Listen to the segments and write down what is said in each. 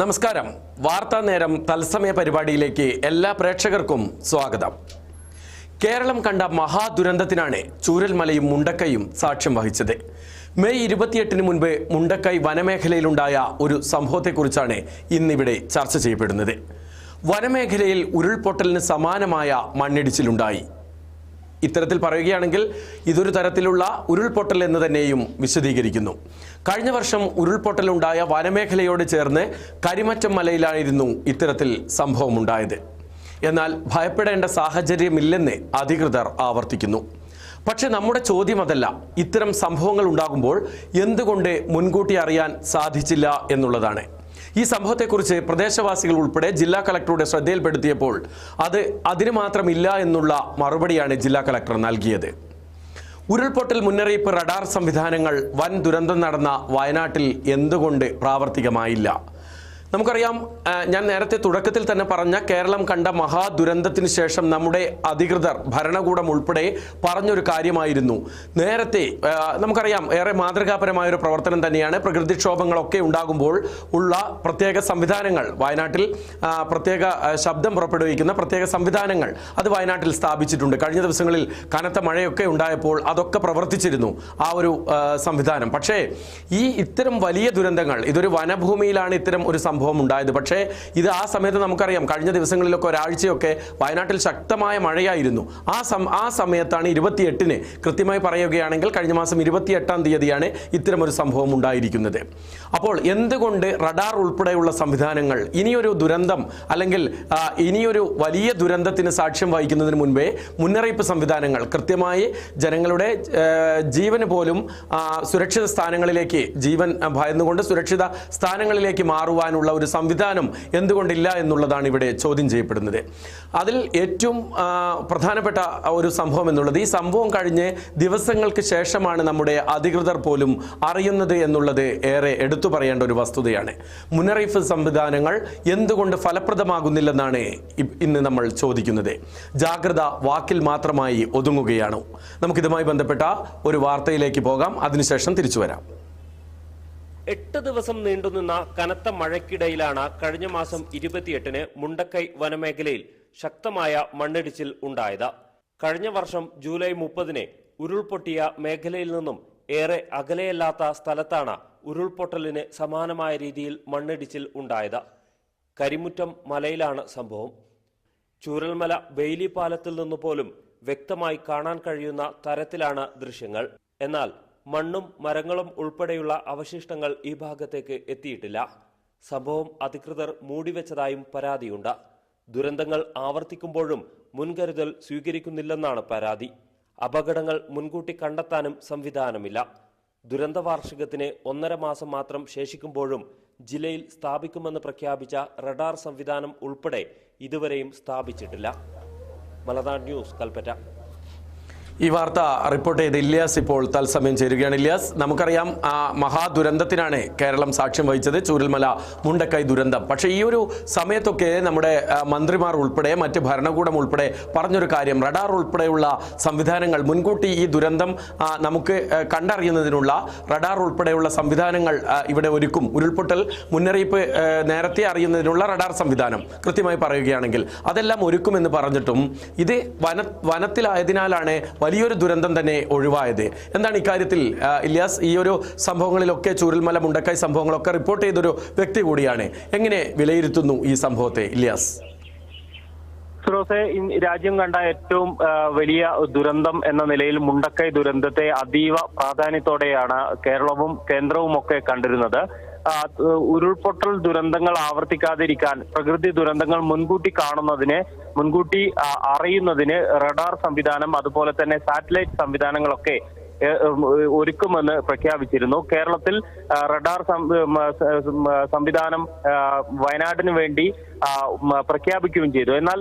നമസ്കാരം. വാർത്താ നേരം തത്സമയ പരിപാടിയിലേക്ക് എല്ലാ പ്രേക്ഷകർക്കും സ്വാഗതം. കേരളം കണ്ട മഹാദുരന്തത്തിനാണ് ചൂരൽമലയും മുണ്ടക്കൈയും സാക്ഷ്യം വഹിച്ചത്. മെയ് ഇരുപത്തിയെട്ടിന് മുൻപ് മുണ്ടക്കൈ വനമേഖലയിലുണ്ടായ ഒരു സംഭവത്തെക്കുറിച്ചാണ് ഇന്നിവിടെ ചർച്ച ചെയ്യപ്പെടുന്നത്. വനമേഖലയിൽ ഉരുൾപൊട്ടലിന് സമാനമായ മണ്ണിടിച്ചിലുണ്ടായി. ഇത്തരത്തിൽ പറയുകയാണെങ്കിൽ ഇതൊരു തരത്തിലുള്ള ഉരുൾപൊട്ടൽ എന്ന് തന്നെയും വിശദീകരിക്കുന്നു. കഴിഞ്ഞ വർഷം ഉരുൾപൊട്ടലുണ്ടായ വനമേഖലയോട് ചേർന്ന് കരിമറ്റം മലയിലായിരുന്നു ഇത്തരത്തിൽ സംഭവമുണ്ടായത്. എന്നാൽ ഭയപ്പെടേണ്ട സാഹചര്യമില്ലെന്ന് അധികൃതർ ആവർത്തിക്കുന്നു. പക്ഷെ നമ്മുടെ ചോദ്യം അതല്ല. ഇത്തരം സംഭവങ്ങൾ ഉണ്ടാകുമ്പോൾ എന്തുകൊണ്ട് മുൻകൂട്ടി അറിയാൻ സാധിച്ചില്ല എന്നുള്ളതാണ്. ഈ സംഭവത്തെക്കുറിച്ച് പ്രദേശവാസികൾ ഉൾപ്പെടെ ജില്ലാ കളക്ടറുടെ ശ്രദ്ധയിൽപ്പെടുത്തിയപ്പോൾ അത് അതിന് മാത്രമില്ല എന്നുള്ള മറുപടിയാണ് ജില്ലാ കളക്ടർ നൽകിയത്. ഉരുൾപൊട്ടൽ മുന്നറിയിപ്പ് റഡാർ സംവിധാനങ്ങൾ വൻ ദുരന്തം നടന്ന വയനാട്ടിൽ എന്തുകൊണ്ട് പ്രാവർത്തികമായില്ല? നമുക്കറിയാം ഞാൻ നേരത്തെ തുടക്കത്തിൽ തന്നെ പറഞ്ഞ കേരളം കണ്ട മഹാദുരന്തത്തിന് ശേഷം നമ്മുടെ അധികൃതർ ഭരണകൂടം ഉൾപ്പെടെ പറഞ്ഞൊരു കാര്യമായിരുന്നു. നേരത്തെ നമുക്കറിയാം ഏറെ മാതൃകാപരമായ ഒരു പ്രവർത്തനം തന്നെയാണ്. പ്രകൃതിക്ഷോഭങ്ങളൊക്കെ ഉണ്ടാകുമ്പോൾ ഉള്ള പ്രത്യേക സംവിധാനങ്ങൾ വയനാട്ടിൽ പ്രത്യേക ശബ്ദം പുറപ്പെടുവിക്കുന്ന പ്രത്യേക സംവിധാനങ്ങൾ അത് വയനാട്ടിൽ സ്ഥാപിച്ചിട്ടുണ്ട്. കഴിഞ്ഞ ദിവസങ്ങളിൽ കനത്ത മഴയൊക്കെ ഉണ്ടായപ്പോൾ അതൊക്കെ പ്രവർത്തിച്ചിരുന്നു ആ ഒരു സംവിധാനം. പക്ഷേ ഈ ഇത്തരം വലിയ ദുരന്തങ്ങൾ ഇതൊരു വനഭൂമിയിലാണ് ഇത്തരം ഒരു സംഭവം ഉണ്ടായത് പക്ഷേ ഇത് ആ സമയത്ത് നമുക്കറിയാം. കഴിഞ്ഞ ദിവസങ്ങളിലൊക്കെ ഒരാഴ്ചയൊക്കെ വയനാട്ടിൽ ശക്തമായ മഴയായിരുന്നു. ആ സം ആ സമയത്താണ് ഇരുപത്തിയെട്ടിന് കൃത്യമായി പറയുകയാണെങ്കിൽ കഴിഞ്ഞ മാസം ഇരുപത്തിയെട്ടാം തീയതിയാണ് ഇത്തരമൊരു സംഭവം ഉണ്ടായിരിക്കുന്നത്. അപ്പോൾ എന്തുകൊണ്ട് റഡാർ ഉൾപ്പെടെയുള്ള സംവിധാനങ്ങൾ ഇനിയൊരു ദുരന്തം അല്ലെങ്കിൽ ഇനിയൊരു വലിയ ദുരന്തത്തിന് സാക്ഷ്യം വഹിക്കുന്നതിന് മുൻപേ മുന്നറിയിപ്പ് സംവിധാനങ്ങൾ കൃത്യമായി ജനങ്ങളുടെ ജീവന് പോലും സുരക്ഷിത സ്ഥാനങ്ങളിലേക്ക് ജീവൻ ഭയന്നുകൊണ്ട് സുരക്ഷിത സ്ഥാനങ്ങളിലേക്ക് മാറുവാനുള്ള ഒരു സംവിധാനം എന്തുകൊണ്ടില്ല എന്നുള്ളതാണ് ഇവിടെ ചോദ്യം ചെയ്യപ്പെടുന്നത്. അതിൽ ഏറ്റവും പ്രധാനപ്പെട്ട ഒരു സംഭവം എന്നുള്ളത് ഈ സംഭവം കഴിഞ്ഞ് ദിവസങ്ങൾക്ക് ശേഷമാണ് നമ്മുടെ അധികൃതർ പോലും അറിയുന്നത് എന്നുള്ളത് ഏറെ എടുത്തു പറയേണ്ട ഒരു വസ്തുതയാണ്. മുന്നറിയിപ്പ് സംവിധാനങ്ങൾ എന്തുകൊണ്ട് ഫലപ്രദമാകുന്നില്ലെന്നാണ് ഇന്ന് നമ്മൾ ചോദിക്കുന്നത്. ജാഗ്രത വാക്കിൽ മാത്രമായി ഒതുങ്ങുകയാണോ. നമുക്കിതുമായി ബന്ധപ്പെട്ട ഒരു വാർത്തയിലേക്ക് പോകാം. അതിനുശേഷം തിരിച്ചു വരാം. എട്ട് ദിവസം നീണ്ടുനിന്ന കനത്ത മഴയ്ക്കിടയിലാണ് കഴിഞ്ഞ മാസം ഇരുപത്തിയെട്ടിന് മുണ്ടക്കൈ വനമേഖലയിൽ ശക്തമായ മണ്ണിടിച്ചിൽ ഉണ്ടായത്. കഴിഞ്ഞ വർഷം ജൂലൈ മുപ്പതിന് ഉരുൾപൊട്ടിയ മേഖലയിൽ നിന്നും ഏറെ അകലെയല്ലാത്ത സ്ഥലത്താണ് ഉരുൾപൊട്ടലിന് സമാനമായ രീതിയിൽ മണ്ണിടിച്ചിൽ ഉണ്ടായത്. കരിമുറ്റം മലയിലാണ് സംഭവം. ചൂരൽമല ബെയിലി പാലത്തിൽ നിന്ന് പോലും വ്യക്തമായി കാണാൻ കഴിയുന്ന തരത്തിലാണ് ദൃശ്യങ്ങൾ. എന്നാൽ മണ്ണും മരങ്ങളും ഉൾപ്പെടെയുള്ള അവശിഷ്ടങ്ങൾ ഈ ഭാഗത്തേക്ക് എത്തിയിട്ടില്ല. സംഭവം അധികൃതർ മൂടിവെച്ചതായും പരാതിയുണ്ട്. ദുരന്തങ്ങൾ ആവർത്തിക്കുമ്പോഴും മുൻകരുതൽ സ്വീകരിക്കുന്നില്ലെന്നാണ് പരാതി. അപകടങ്ങൾ മുൻകൂട്ടി കണ്ടെത്താനും സംവിധാനമില്ല. ദുരന്ത വാർഷികത്തിന് ഒന്നര മാസം മാത്രം ശേഷിക്കുമ്പോഴും ജില്ലയിൽ സ്ഥാപിക്കുമെന്ന് പ്രഖ്യാപിച്ച റഡാർ സംവിധാനം ഉൾപ്പെടെ ഇതുവരെയും സ്ഥാപിച്ചിട്ടില്ല. മലനാട് ന്യൂസ് കൽപ്പറ്റ. ഈ വാർത്ത റിപ്പോർട്ട് ചെയ്ത് ഇല്യാസ് ഇപ്പോൾ തത്സമയം ചേരുകയാണ്. ഇല്യാസ് നമുക്കറിയാം ആ മഹാദുരന്തത്തിനാണ് കേരളം സാക്ഷ്യം വഹിച്ചത്. ചൂരൽമല മുണ്ടക്കൈ ദുരന്തം. പക്ഷേ ഈ ഒരു സമയത്തൊക്കെ നമ്മുടെ മന്ത്രിമാർ ഉൾപ്പെടെ മറ്റ് ഭരണകൂടം ഉൾപ്പെടെ പറഞ്ഞൊരു കാര്യം റഡാർ ഉൾപ്പെടെയുള്ള സംവിധാനങ്ങൾ മുൻകൂട്ടി ഈ ദുരന്തം നമുക്ക് കണ്ടറിയുന്നതിനുള്ള റഡാർ ഉൾപ്പെടെയുള്ള സംവിധാനങ്ങൾ ഇവിടെ ഒരുക്കും. ഉരുൾപൊട്ടൽ മുന്നറിയിപ്പ് നേരത്തെ അറിയുന്നതിനുള്ള റഡാർ സംവിധാനം കൃത്യമായി പറയുകയാണെങ്കിൽ അതെല്ലാം ഒരുക്കുമെന്ന് പറഞ്ഞിട്ടും ഇത് വന വനത്തിലായതിനാലാണ് വലിയൊരു ദുരന്തം തന്നെ ഒഴിവായത്. എന്താണ് ഇക്കാര്യത്തിൽ ഇല്യാസ് ഈ ഒരു സംഭവങ്ങളിലൊക്കെ ചൂരൽമല മുണ്ടക്കായ് സംഭവങ്ങളൊക്കെ റിപ്പോർട്ട് ചെയ്തൊരു വ്യക്തി കൂടിയാണ്. എങ്ങനെ വിലയിരുത്തുന്നു ഈ സംഭവത്തെ ഇല്യാസ്? രാജ്യം കണ്ട ഏറ്റവും വലിയ ദുരന്തം എന്ന നിലയിൽ മുണ്ടക്കൈ ദുരന്തത്തെ അതീവ പ്രാധാന്യത്തോടെയാണ് കേരളവും കേന്ദ്രവും ഒക്കെ കണ്ടിരുന്നത്. ഉരുൾപൊട്ടൽ ദുരന്തങ്ങൾ ആവർത്തിക്കാതിരിക്കാൻ പ്രകൃതി ദുരന്തങ്ങൾ മുൻകൂട്ടി കാണുന്നതിന് മുൻകൂട്ടി അറിയുന്നതിന് റഡാർ സംവിധാനം അതുപോലെ തന്നെ സാറ്റലൈറ്റ് സംവിധാനങ്ങളൊക്കെ ഒരുക്കുമെന്ന് പ്രഖ്യാപിച്ചിരുന്നു. കേരളത്തിൽ റഡാർ സംവിധാനം വയനാടിന് വേണ്ടി പ്രഖ്യാപിക്കുകയും ചെയ്തു. എന്നാൽ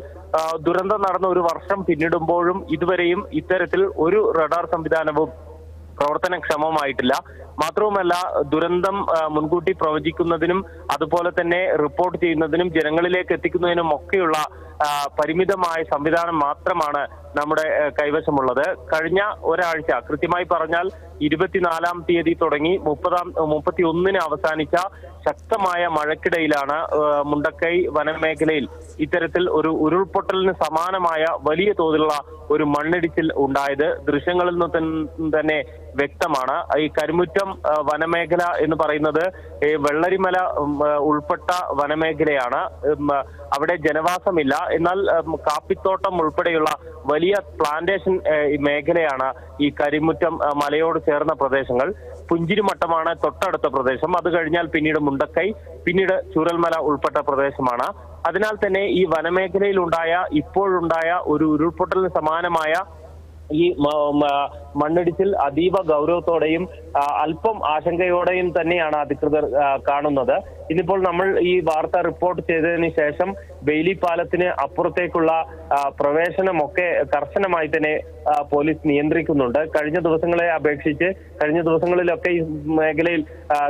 ദുരന്തം നടന്ന ഒരു വർഷം പിന്നിടുമ്പോഴും ഇതുവരെയും ഇത്തരത്തിൽ ഒരു റഡാർ സംവിധാനവും പ്രവർത്തനക്ഷമമായിട്ടില്ല മാത്രവുമല്ല ദുരന്തം മുൻകൂട്ടി പ്രവചിക്കുന്നതിനും അതുപോലെ തന്നെ റിപ്പോർട്ട് ചെയ്യുന്നതിനും ജനങ്ങളിലേക്ക് എത്തിക്കുന്നതിനും ഒക്കെയുള്ള പരിമിതമായ സംവിധാനം മാത്രമാണ് നമ്മുടെ കൈവശമുള്ളത്. കഴിഞ്ഞ ഒരാഴ്ച കൃത്യമായി പറഞ്ഞാൽ ഇരുപത്തിനാലാം തീയതി തുടങ്ങി മുപ്പതാം മുപ്പത്തി ഒന്നിന് അവസാനിച്ച ശക്തമായ മഴക്കിടയിലാണ് മുണ്ടക്കൈ വനമേഖലയിൽ ഇത്തരത്തിൽ ഒരു ഉരുൾപൊട്ടലിന് സമാനമായ വലിയ തോതിലുള്ള ഒരു മണ്ണിടിച്ചിൽ ഉണ്ടായത് ദൃശ്യങ്ങളിൽ നിന്ന് തന്നെ വ്യക്തമാണ്. ഈ കരുമുറ്റം വനമേഖല എന്ന് പറയുന്നത് ഈ വെള്ളരിമല ഉൾപ്പെട്ട വനമേഖലയാണ്. അവിടെ ജനവാസമില്ല. എന്നാൽ കാപ്പിത്തോട്ടം ഉൾപ്പെടെയുള്ള വലിയ പ്ലാന്റേഷൻ മേഖലയാണ് ഈ കരിമുറ്റം മലയോട് ചേർന്ന പ്രദേശങ്ങൾ. പുഞ്ചിരിമട്ടമാണ് തൊട്ടടുത്ത പ്രദേശം. അത് കഴിഞ്ഞാൽ പിന്നീട് മുണ്ടക്കൈ പിന്നീട് ചൂരൽമല ഉൾപ്പെട്ട പ്രദേശമാണ്. അതിനാൽ തന്നെ ഈ വനമേഖലയിലുണ്ടായ ഇപ്പോഴുണ്ടായ ഒരു ഉരുൾപൊട്ടലിന് സമാനമായ ഈ മണ്ണിടിച്ചിൽ അതീവ ഗൗരവത്തോടെയും അല്പം ആശങ്കയോടെയും തന്നെയാണ് അധികൃതർ കാണുന്നത്. ഇന്നിപ്പോൾ നമ്മൾ ഈ വാർത്ത റിപ്പോർട്ട് ചെയ്തതിന് ശേഷം ബെയിലി പാലത്തിന് അപ്പുറത്തേക്കുള്ള പ്രവേശനമൊക്കെ കർശനമായി തന്നെ പോലീസ് നിയന്ത്രിക്കുന്നുണ്ട്. കഴിഞ്ഞ ദിവസങ്ങളെ അപേക്ഷിച്ച് കഴിഞ്ഞ ദിവസങ്ങളിലൊക്കെ ഈ മേഖലയിൽ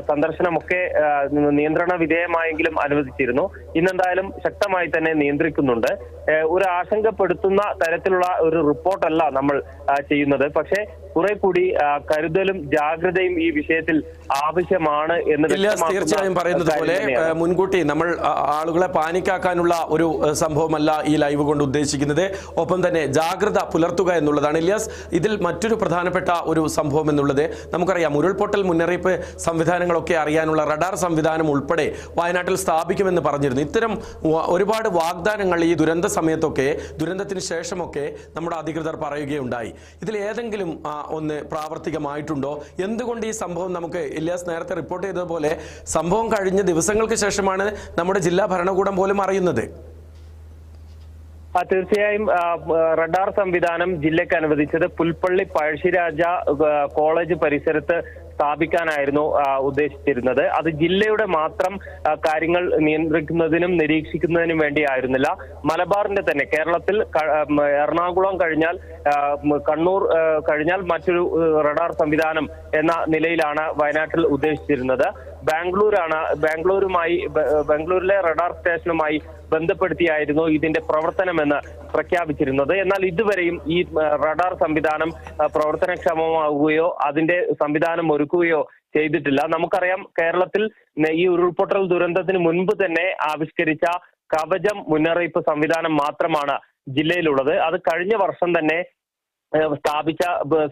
സന്ദർശനമൊക്കെ നിയന്ത്രണ വിധേയമായെങ്കിലും അനുവദിച്ചിരുന്നു. ഇന്നെന്തായാലും ശക്തമായി തന്നെ നിയന്ത്രിക്കുന്നുണ്ട്. ഒരു ആശങ്കപ്പെടുത്തുന്ന തരത്തിലുള്ള ഒരു റിപ്പോർട്ടല്ല നമ്മൾ ചെയ്യുന്നത്. പക്ഷേ കുറെ കൂടി കരുതലും ജാഗ്രതയും ഈ വിഷയത്തിൽ ആവശ്യമാണ് എന്ന് തീർച്ചയായും പറയുന്നത് പോലെ മുൻകൂട്ടി നമ്മൾ ആളുകളെ പാനിക്കാക്കാനുള്ള ഒരു സംഭവമല്ല ഈ ലൈവ് കൊണ്ട് ഉദ്ദേശിക്കുന്നത്. ഒപ്പം തന്നെ ജാഗ്രത പുലർത്തുക എന്നുള്ളതാണ്. ഇല്യാസ് ഇതിൽ മറ്റൊരു പ്രധാനപ്പെട്ട ഒരു സംഭവം എന്നുള്ളത് നമുക്കറിയാം. ഉരുൾപൊട്ടൽ മുന്നറിയിപ്പ് സംവിധാനങ്ങളൊക്കെ അറിയാനുള്ള റഡാർ സംവിധാനം ഉൾപ്പെടെ വയനാട്ടിൽ സ്ഥാപിക്കുമെന്ന് പറഞ്ഞിരുന്നു. ഇത്തരം ഒരുപാട് വാഗ്ദാനങ്ങൾ ഈ ദുരന്ത സമയത്തൊക്കെ ദുരന്തത്തിന് ശേഷമൊക്കെ നമ്മുടെ അധികൃതർ പറയുകയുണ്ടായി. ഇതിൽ ഏതെങ്കിലും ഒന്ന് പ്രാവർത്തികമായിട്ടുണ്ടോ? എന്തുകൊണ്ട് ഈ സംഭവം നമുക്ക് ഇല്ലാസ് നേരത്തെ റിപ്പോർട്ട് ചെയ്തതുപോലെ സംഭവം കഴിഞ്ഞ ദിവസങ്ങൾക്ക് ശേഷമാണ് നമ്മുടെ ജില്ലാ ഭരണകൂടം പോലും അറിയുന്നത്? തീർച്ചയായും റഡാർ സംവിധാനം ജില്ലയ്ക്ക് അനുവദിച്ചത് പുൽപ്പള്ളി പഴശ്ശിരാജ കോളേജ് പരിസരത്ത് സ്ഥാപിക്കാനായിരുന്നു ഉദ്ദേശിച്ചിരുന്നത്. അത് ജില്ലയുടെ മാത്രം കാര്യങ്ങൾ നിയന്ത്രിക്കുന്നതിനും നിരീക്ഷിക്കുന്നതിനും വേണ്ടിയായിരുന്നില്ല. മലബാറിന്റെ തന്നെ. കേരളത്തിൽ എറണാകുളം കഴിഞ്ഞാൽ കണ്ണൂർ കഴിഞ്ഞാൽ മറ്റൊരു റഡാർ സംവിധാനം എന്ന നിലയിലാണ് വയനാട്ടിൽ ഉദ്ദേശിച്ചിരുന്നത്. ബാംഗ്ലൂരാണ്. ബാംഗ്ലൂരുമായി ബാംഗ്ലൂരിലെ റഡാർ സ്റ്റേഷനുമായി ബന്ധപ്പെടുത്തിയായിരുന്നു ഇതിന്റെ പ്രവർത്തനമെന്ന് പ്രഖ്യാപിച്ചിരുന്നത്. എന്നാൽ ഇതുവരെയും ഈ റഡാർ സംവിധാനം പ്രവർത്തനക്ഷമമാവുകയോ അതിന്റെ സംവിധാനം ഒരുക്കുകയോ ചെയ്തിട്ടില്ല. നമുക്കറിയാം കേരളത്തിൽ ഈ ഉരുൾപൊട്ടൽ ദുരന്തത്തിന് മുൻപ് തന്നെ ആവിഷ്കരിച്ച കവചം മുന്നറിയിപ്പ് സംവിധാനം മാത്രമാണ് ജില്ലയിലുള്ളത്. അത് കഴിഞ്ഞ വർഷം തന്നെ സ്ഥാപിച്ച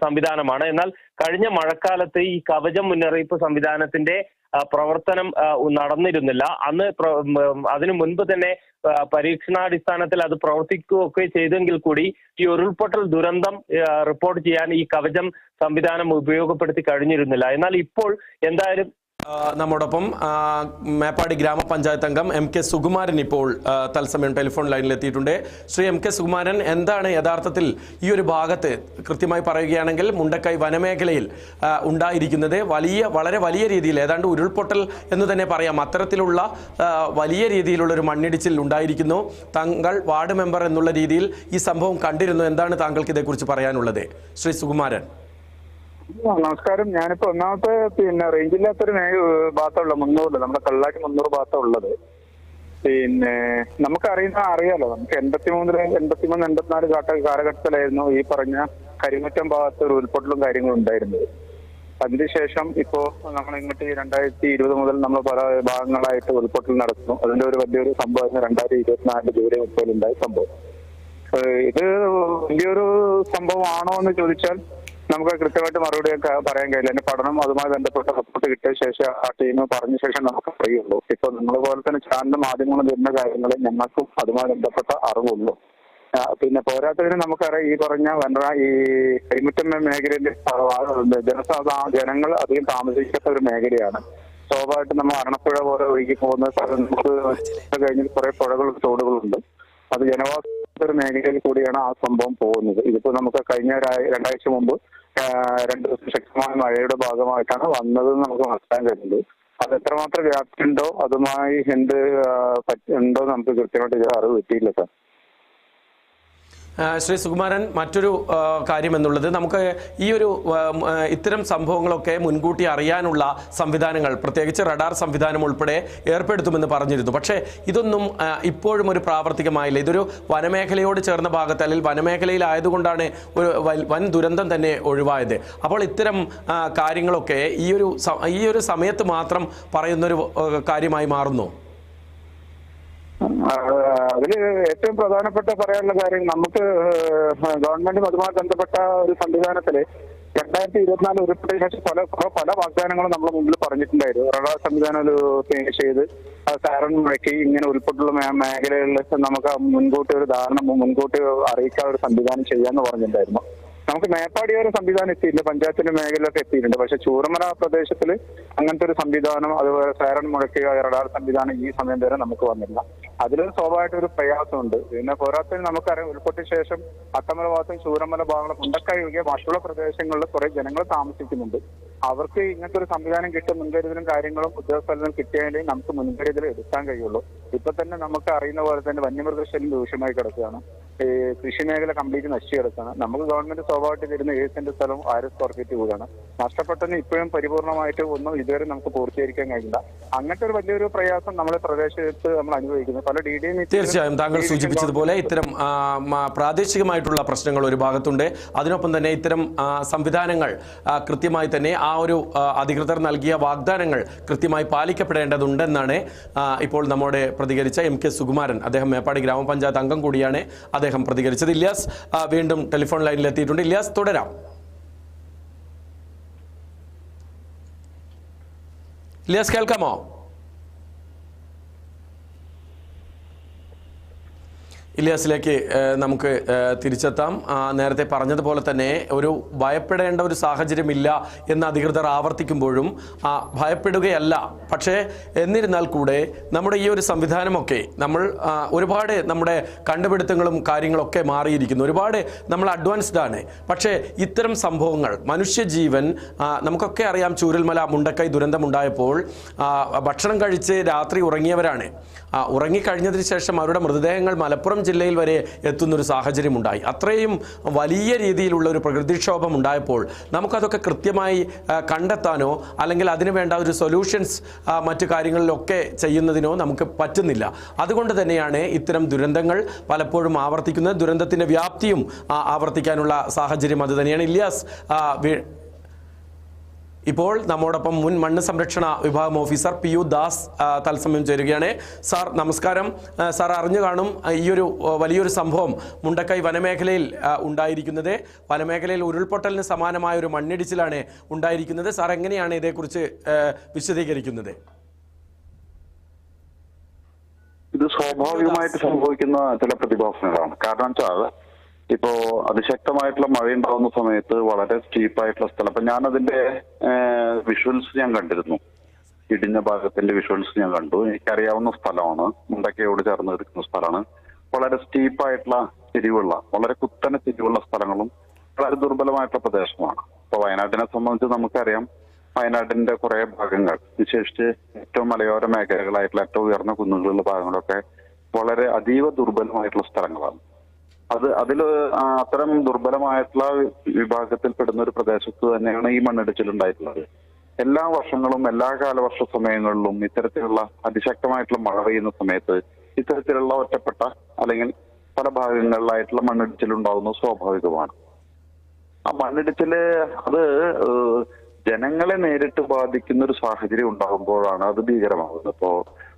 സംവിധാനമാണ്. എന്നാൽ കഴിഞ്ഞ മഴക്കാലത്ത് ഈ കവചം മുന്നറിയിപ്പ് സംവിധാനത്തിന്റെ പ്രവർത്തനം നടന്നിരുന്നില്ല. അന്ന് അതിനു മുൻപ് തന്നെ പരീക്ഷണാടിസ്ഥാനത്തിൽ അത് പ്രവർത്തിക്കുകയൊക്കെ ചെയ്തെങ്കിൽ കൂടി ഈ ഉരുൾപൊട്ടൽ ദുരന്തം റിപ്പോർട്ട് ചെയ്യാൻ ഈ കവചം സംവിധാനം ഉപയോഗപ്പെടുത്തി കഴിഞ്ഞിരുന്നില്ല. എന്നാൽ ഇപ്പോൾ എന്തായാലും നമ്മോടൊപ്പം മേപ്പാടി ഗ്രാമപഞ്ചായത്ത് അംഗം എം കെ സുകുമാരൻ ഇപ്പോൾ തത്സമയം ടെലിഫോൺ ലൈനിൽ എത്തിയിട്ടുണ്ട് ശ്രീ എം കെ സുകുമാരൻ എന്താണ് യഥാർത്ഥത്തിൽ ഈ ഒരു ഭാഗത്ത് കൃത്യമായി പറയുകയാണെങ്കിൽ മുണ്ടക്കൈ വനമേഖലയിൽ ഉണ്ടായിരിക്കുന്നത് വലിയ വളരെ വലിയ രീതിയിൽ ഏതാണ്ട് ഉരുൾപൊട്ടൽ എന്ന് തന്നെ പറയാം. അത്തരത്തിലുള്ള വലിയ രീതിയിലുള്ള ഒരു മണ്ണിടിച്ചിൽ ഉണ്ടായിരിക്കുന്നു. താങ്കൾ വാർഡ് മെമ്പർ എന്നുള്ള രീതിയിൽ ഈ സംഭവം കണ്ടിരുന്നു. എന്താണ് താങ്കൾക്ക് ഇതേക്കുറിച്ച് പറയാനുള്ളത്? ശ്രീ സുകുമാരൻ. നമസ്കാരം. ഞാനിപ്പോ ഒന്നാമത്തെ പിന്നെ റേഞ്ച് ഇല്ലാത്തൊരു ഭാഗത്തുള്ള മുന്നൂറ് നമ്മുടെ കള്ളാക്കി മുന്നൂറ് ഭാഗത്താണ് ഉള്ളത് പിന്നെ നമുക്കറിയുന്ന അറിയാലോ നമുക്ക് എൺപത്തി മൂന്നിൽ എൺപത്തിമൂന്ന് എൺപത്തിനാല് കാട്ട കാലഘട്ടത്തിലായിരുന്നു ഈ പറഞ്ഞ കരിമുറ്റം ഭാഗത്ത് ഒരു ഉരുൾപൊട്ടലും കാര്യങ്ങളും ഉണ്ടായിരുന്നത്. അതിനുശേഷം ഇപ്പോ നമ്മൾ ഇങ്ങോട്ട് രണ്ടായിരത്തി ഇരുപത് മുതൽ നമ്മൾ പല ഭാഗങ്ങളായിട്ട് ഉരുൾപൊട്ടൽ നടത്തുന്നു. അതിന്റെ ഒരു വലിയൊരു സംഭവം രണ്ടായിരത്തി ഇരുപത്തിനാല് ജൂലൈ മുപ്പതിലുണ്ടായ സംഭവം. ഇത് വലിയൊരു സംഭവമാണോ എന്ന് ചോദിച്ചാൽ നമുക്ക് കൃത്യമായിട്ട് മറുപടി പറയാൻ കഴിയില്ല. എന്റെ പഠനം അതുമായി ബന്ധപ്പെട്ട സപ്പോർട്ട് കിട്ടിയ ശേഷം ആ ടീം പറഞ്ഞ ശേഷം നമുക്ക് അറിയുള്ളൂ. ഇപ്പൊ നിങ്ങൾ പോലെ തന്നെ ചാനൽ മാധ്യമങ്ങളും വരുന്ന കാര്യങ്ങളിൽ ഞങ്ങൾക്കും അതുമായി ബന്ധപ്പെട്ട അറിവുള്ളൂ. പിന്നെ പോരാത്തതിന് നമുക്കറിയാം ഈ പറഞ്ഞ വനറ ഈ കൈമുറ്റം മേഖലയിൽ ജനസാധാ ജനങ്ങൾ അധികം താമസിക്കാത്ത ഒരു മേഖലയാണ്. സ്വാഭാവികമായിട്ടും നമ്മൾ അരണപ്പുഴ പോലെ ഒഴുകി പോകുന്ന സ്ഥലം നമുക്ക് കഴിഞ്ഞ് കുറെ പുഴകളും തോടുകളുണ്ട്. അത് ജനവാസ ഒരു മേഖലയിൽ കൂടിയാണ് ആ സംഭവം പോകുന്നത്. ഇതിപ്പോ നമുക്ക് കഴിഞ്ഞ രണ്ടാഴ്ച മുമ്പ് രണ്ടു ദിവസം ശക്തമായ മഴയുടെ ഭാഗമായിട്ടാണ് വന്നതെന്ന് നമുക്ക് മനസ്സിലാക്കാൻ കഴിയുന്നത്. അത് എത്രമാത്രം വ്യാപ്തി ഉണ്ടോ അതുമായി എന്ത് ഉണ്ടോ നമുക്ക് കൃത്യമായിട്ട് അറിവ് കിട്ടിയില്ല സാർ. ശ്രീ സുകുമാരൻ മറ്റൊരു കാര്യം എന്നുള്ളത് നമുക്ക് ഈ ഒരു ഇത്തരം സംഭവങ്ങളൊക്കെ മുൻകൂട്ടി അറിയാനുള്ള സംവിധാനങ്ങൾ പ്രത്യേകിച്ച് റഡാർ സംവിധാനം ഉൾപ്പെടെ ഏർപ്പെടുത്തുമെന്ന് പറഞ്ഞിരുന്നു. പക്ഷേ ഇതൊന്നും ഇപ്പോഴും ഒരു പ്രാവർത്തികമായില്ല. ഇതൊരു വനമേഖലയോട് ചേർന്ന ഭാഗത്ത് അല്ലെങ്കിൽ വനമേഖലയിലായതുകൊണ്ടാണ് ഒരു വൻ ദുരന്തം തന്നെ ഒഴിവായത്. അപ്പോൾ ഇത്തരം കാര്യങ്ങളൊക്കെ ഈ ഒരു ഈ ഒരു സമയത്ത് മാത്രം പറയുന്നൊരു കാര്യമായി മാറുന്നു. ആ, അതിൽ ഏറ്റവും പ്രധാനപ്പെട്ട പറയാനുള്ള കാര്യം നമുക്ക് ഗവൺമെന്റും അതുമായി ബന്ധപ്പെട്ട ഒരു സംവിധാനത്തിൽ രണ്ടായിരത്തി ഇരുപത്തിനാല് ഉരുപ്പിട്ട ശേഷം പല പല വാഗ്ദാനങ്ങളും നമ്മുടെ മുമ്പിൽ പറഞ്ഞിട്ടുണ്ടായിരുന്നു. റഡാർ സംവിധാനം ഒരു ചെയ്ത് സാരൻ മുഴക്കി ഇങ്ങനെ ഉൾപ്പെട്ടുള്ള മേഖലകളിൽ നമുക്ക് മുൻകൂട്ടി ഒരു ധാരണ മുൻകൂട്ടി അറിയിക്കാൻ ഒരു സംവിധാനം ചെയ്യാന്ന് പറഞ്ഞിട്ടുണ്ടായിരുന്നു. നമുക്ക് മേപ്പാടി വരെ സംവിധാനം എത്തിയിട്ടില്ല പഞ്ചായത്തിന്റെ മേഖലയിലൊക്കെ എത്തിയിട്ടുണ്ട്. പക്ഷെ ചൂരമല പ്രദേശത്തിൽ അങ്ങനത്തെ ഒരു സംവിധാനം അതുപോലെ സൈറൺ മുഴക്കുക റഡാർ സംവിധാനം ഈ സമയം വരെ നമുക്ക് വന്നില്ല. അതിൽ സ്വാഭാവികമായിട്ട് ഒരു പ്രയാസമുണ്ട്. പിന്നെ പോരാത്തിന് നമുക്കറിയാം ഉൾപ്പെട്ടിയ ശേഷം അട്ടമല ഭാഗത്തും ചൂരമല ഭാഗങ്ങളും മുണ്ടക്കായി ഒഴികെ മറ്റുള്ള പ്രദേശങ്ങളിൽ കുറെ ജനങ്ങൾ താമസിക്കുന്നുണ്ട്. അവർക്ക് ഇങ്ങനത്തെ ഒരു സംവിധാനം കിട്ടും മുൻകരുതലും കാര്യങ്ങളും ഉദ്യോഗസ്ഥലും കിട്ടിയാലേ നമുക്ക് മുൻകരുതൽ എടുക്കാൻ കഴിയുള്ളൂ. ഇപ്പൊ തന്നെ നമുക്ക് അറിയുന്ന പോലെ തന്നെ വന്യമൃഗശല്യം രൂക്ഷമായി കിടക്കുകയാണ്. ഈ കൃഷി മേഖല കംപ്ലീറ്റ് നശിച്ചു കിടക്കുകയാണ്. നമുക്ക് ഗവൺമെന്റ് സ്വാഭാവികമായിട്ട് തരുന്ന ഏഴ് സെന്റ് സ്ഥലം ആയിരം സ്ക്വയർ ഫീറ്റ് കൂടാണ് നഷ്ടപ്പെട്ടതിന് ഇപ്പോഴും പരിപൂർണമായിട്ട് ഒന്നും ഇതുവരെ നമുക്ക് പൂർത്തീകരിക്കാൻ കഴിയില്ല. അങ്ങനത്തെ ഒരു വലിയൊരു പ്രയാസം നമ്മളെ പ്രദേശത്ത് നമ്മൾ അനുഭവിക്കുന്നു. പല ഡി ഡി തീർച്ചയായും താങ്കൾ സൂചിപ്പിച്ചതുപോലെ ഇത്തരം പ്രാദേശികമായിട്ടുള്ള പ്രശ്നങ്ങൾ ഒരു ഭാഗത്തുണ്ട്. അതിനൊപ്പം തന്നെ ഇത്തരം സംവിധാനങ്ങൾ കൃത്യമായി തന്നെ ആ ഒരു അധികൃതർ നൽകിയ വാഗ്ദാനങ്ങൾ കൃത്യമായി പാലിക്കപ്പെടേണ്ടതുണ്ടെന്നാണ് ഇപ്പോൾ നമ്മുടെ പ്രതികരിച്ച എം കെ സുകുമാരൻ. അദ്ദേഹം മേപ്പാടി ഗ്രാമപഞ്ചായത്ത് അംഗം കൂടിയാണ്. അദ്ദേഹം പ്രതികരിച്ചത്. ഇല്യാസ് വീണ്ടും ടെലിഫോൺ ലൈനിൽ എത്തിയിട്ടുണ്ട്. ഇല്യാസ് തുടരാം. ഇല്യാസ് കേൾക്കാമോ? ഇലിയാസിലേക്ക് നമുക്ക് തിരിച്ചെത്താം. നേരത്തെ പറഞ്ഞതുപോലെ തന്നെ ഒരു ഭയപ്പെടേണ്ട ഒരു സാഹചര്യമില്ല എന്ന് അധികൃതർ ആവർത്തിക്കുമ്പോഴും ആ, ഭയപ്പെടുകയല്ല. പക്ഷേ എന്നിരുന്നാൽ കൂടെ നമ്മുടെ ഈ ഒരു സംവിധാനമൊക്കെ നമ്മൾ ഒരുപാട് നമ്മുടെ കണ്ടുപിടുത്തങ്ങളും കാര്യങ്ങളൊക്കെ മാറിയിരിക്കുന്നു. ഒരുപാട് നമ്മൾ അഡ്വാൻസ്ഡ് ആണ്. പക്ഷേ ഇത്തരം സംഭവങ്ങൾ മനുഷ്യജീവൻ നമുക്കൊക്കെ അറിയാം ചൂരൽമല മുണ്ടക്കൈ ദുരന്തമുണ്ടായപ്പോൾ ഭക്ഷണം കഴിച്ച് രാത്രി ഉറങ്ങിയവരാണ്. ഉറങ്ങിക്കഴിഞ്ഞതിന് ശേഷം അവരുടെ മൃതദേഹങ്ങൾ മലപ്പുറം ജില്ലയിൽ വരെ എത്തുന്നൊരു സാഹചര്യമുണ്ടായി. അത്രയും വലിയ രീതിയിലുള്ള ഒരു പ്രകൃതിക്ഷോഭം ഉണ്ടായപ്പോൾ നമുക്കതൊക്കെ കൃത്യമായി കണ്ടെത്താനോ അല്ലെങ്കിൽ അതിന് വേണ്ട ഒരു സൊല്യൂഷൻസ് മറ്റു കാര്യങ്ങളിലൊക്കെ ചെയ്യുന്നതിനോ നമുക്ക് പറ്റുന്നില്ല. അതുകൊണ്ട് തന്നെയാണ് ഇത്തരം ദുരന്തങ്ങൾ പലപ്പോഴും ആവർത്തിക്കുന്നത്. ദുരന്തത്തിന്റെ വ്യാപ്തിയും ആവർത്തിക്കാനുള്ള സാഹചര്യം അത് തന്നെയാണ്. ഇല്യാസ് ഇപ്പോൾ നമ്മോടൊപ്പം മുൻ മണ്ണ് സംരക്ഷണ വിഭാഗം ഓഫീസർ പി യു ദാസ് തത്സമയം ചേരുകയാണ്. സാർ നമസ്കാരം. സാർ അറിഞ്ഞു കാണും ഈ ഒരു വലിയൊരു സംഭവം മുണ്ടക്കൈ വനമേഖലയിൽ ഉണ്ടായിരിക്കുന്നത്. വനമേഖലയിൽ ഉരുൾപൊട്ടലിന് സമാനമായ ഒരു മണ്ണിടിച്ചിലാണ് ഉണ്ടായിരിക്കുന്നത്. സാർ എങ്ങനെയാണ് ഇതേക്കുറിച്ച് വിശദീകരിക്കുന്നത്? ഇത് സ്വാഭാവികമായിട്ട് സംഭവിക്കുന്ന ചില പ്രതിഭാസങ്ങളാണ്. കാരണം വെച്ചാൽ ഇപ്പോ അതിശക്തമായിട്ടുള്ള മഴ ഉണ്ടാവുന്ന സമയത്ത് വളരെ സ്റ്റീപ്പായിട്ടുള്ള സ്ഥലം. അപ്പൊ ഞാൻ അതിന്റെ വിഷ്വൽസ് ഞാൻ കണ്ടിരുന്നു. ഇടിഞ്ഞ ഭാഗത്തിന്റെ വിഷ്വൽസ് ഞാൻ കണ്ടു. എനിക്കറിയാവുന്ന സ്ഥലമാണ്. മുണ്ടക്കയോട് ചേർന്ന് നിൽക്കുന്ന സ്ഥലമാണ്. വളരെ സ്റ്റീപ്പ് ആയിട്ടുള്ള തിരിവുള്ള വളരെ കുത്തനെ തിരിവുള്ള സ്ഥലങ്ങളും വളരെ ദുർബലമായിട്ടുള്ള പ്രദേശമാണ്. ഇപ്പൊ വയനാട്ടിനെ സംബന്ധിച്ച് നമുക്കറിയാം വയനാട്ടിന്റെ കുറെ ഭാഗങ്ങൾ വിശേഷിച്ച് ഏറ്റവും മലയോര മേഖലകളായിട്ടുള്ള ഏറ്റവും ഉയർന്ന കുന്നുകളുള്ള ഭാഗങ്ങളൊക്കെ വളരെ അതീവ ദുർബലമായിട്ടുള്ള സ്ഥലങ്ങളാണ്. അത് അതിൽ അത്തരം ദുർബലമായിട്ടുള്ള വിഭാഗത്തിൽപ്പെടുന്ന ഒരു പ്രദേശത്ത് തന്നെയാണ് ഈ മണ്ണിടിച്ചിൽ ഉണ്ടായിട്ടുള്ളത് എല്ലാ വർഷങ്ങളും എല്ലാ കാലവർഷ സമയങ്ങളിലും ഇത്തരത്തിലുള്ള അതിശക്തമായിട്ടുള്ള മഴ പെയ്യുന്ന സമയത്ത് ഇത്തരത്തിലുള്ള ഒറ്റപ്പെട്ട അല്ലെങ്കിൽ പല ഭാഗങ്ങളിലായിട്ടുള്ള മണ്ണിടിച്ചിൽ ഉണ്ടാകുന്നത് സ്വാഭാവികമാണ്. ആ മണ്ണിടിച്ചിൽ അത് ജനങ്ങളെ നേരിട്ട് ബാധിക്കുന്ന ഒരു സാഹചര്യം ഉണ്ടാകുമ്പോഴാണ് അത് ഭീകരമാകുന്നത്. ഇപ്പോ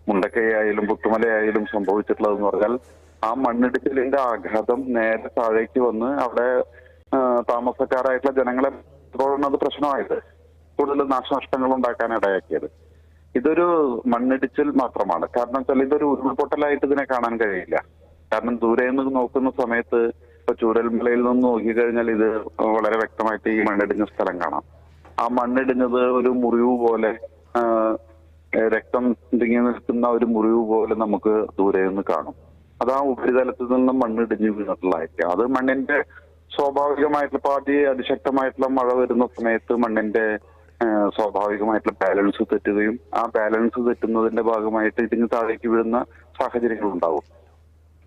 മുണ്ടക്കൈയായാലും പുത്തുമലയായാലും സംഭവിച്ചിട്ടുള്ളതെന്ന് പറഞ്ഞാൽ ആ മണ്ണിടിച്ചിലിന്റെ ആഘാതം നേരെ താഴേക്ക് വന്ന് അവിടെ താമസക്കാരായിട്ടുള്ള ജനങ്ങളെ അത് പ്രശ്നമായത്. കൂടുതൽ നാശനഷ്ടങ്ങൾ ഉണ്ടാക്കാൻ ഇടയാക്കിയത് ഇതൊരു മണ്ണിടിച്ചിൽ മാത്രമാണ്. കാരണം വെച്ചാൽ ഇതൊരു ഉരുൾപൊട്ടലായിട്ട് ഇതിനെ കാണാൻ കഴിയില്ല. കാരണം ദൂരെ നിന്ന് നോക്കുന്ന സമയത്ത് ഇപ്പൊ ചൂരൽമലയിൽ നിന്ന് നോക്കിക്കഴിഞ്ഞാൽ ഇത് വളരെ വ്യക്തമായിട്ട് ഈ മണ്ണിടിഞ്ഞ സ്ഥലം കാണാം. ആ മണ്ണിടിഞ്ഞത് ഒരു മുറിവ് പോലെ രക്തം തിങ്ങി നിൽക്കുന്ന ഒരു മുറിവ് പോലെ നമുക്ക് ദൂരെ നിന്ന് കാണും. അത് ആ ഉപരിതലത്തിൽ നിന്ന് മണ്ണിടിഞ്ഞ് വീണിട്ടുള്ളതായിരിക്കും അത് മണ്ണിന്റെ സ്വാഭാവികമായിട്ടുള്ള പാതി അതിശക്തമായിട്ടുള്ള മഴ വരുന്ന സമയത്ത് മണ്ണിന്റെ സ്വാഭാവികമായിട്ടുള്ള ബാലൻസ് തെറ്റുകയും ആ ബാലൻസ് തെറ്റുന്നതിന്റെ ഭാഗമായിട്ട് ഇതിന് താഴേക്ക് വീഴുന്ന സാഹചര്യങ്ങൾ ഉണ്ടാവും